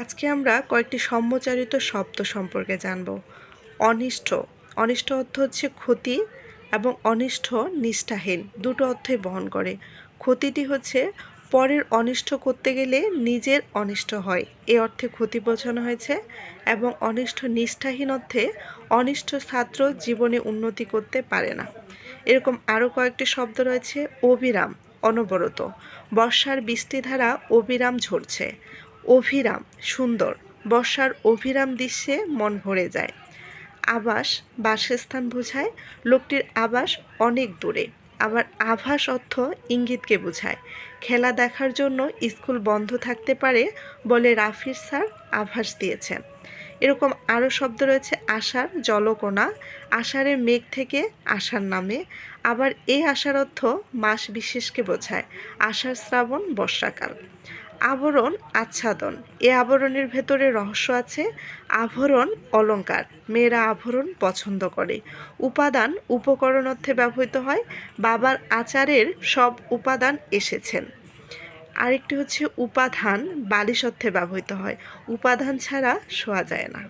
আজকে আমরা কয়েকটি সম্মচারিত শব্দ সম্পর্কে জানব। অনিষ্ট। অনিষ্ট অর্থ হচ্ছে ক্ষতি এবং অনিষ্ট নিষ্ঠাহীন। দুটো অর্থই বহন করে। ক্ষতিটি হচ্ছে পরের অনিষ্ট করতে গেলে নিজের অনিষ্ট হয়। এ অর্থে ক্ষতি বোঝানো হয়েছে এবং অনিষ্ট নিষ্ঠাহীন অর্থে অনিষ্ট ছাত্র জীবনে উন্নতি করতে পারে না। এরকম আরও কয়েকটি শব্দ রয়েছে, অবিরাম, অনবরত। বর্ষার বৃষ্টিধারা অবিরাম ঝরছে। অভিরাম, সুন্দর। বর্ষার অভিরাম দৃশ্যে মন ভরে যায়। আবাস বাসস্থান বোঝায়, লোকটির আবাস অনেক দূরে। আবার আভাস অর্থ ইঙ্গিতকে বোঝায়। খেলা দেখার জন্য স্কুল বন্ধ থাকতে পারে বলে রাফির স্যার আভাস দিয়েছেন। এরকম আরও শব্দ রয়েছে আষাঢ় জলকোনা আষাঢ়ের মেঘ থেকে আষাঢ় নামে। আবার এই আষাঢ় অর্থ মাস বিশেষকে বোঝায়। আষাঢ় শ্রাবণ বর্ষাকাল। আবরণ আচ্ছাদন। এ আবরণের ভেতরে রহস্য আছে। আভরণ অলঙ্কার। মেয়েরা আভরণ পছন্দ করে। উপাদান উপকরণ অর্থে ব্যবহৃত হয়। বাবার আচারের সব উপাদান এসেছেন। আরেকটি হচ্ছে উপাধান বালিশ অর্থে ব্যবহৃত হয়। উপাদান ছাড়া শোয়া যায় না।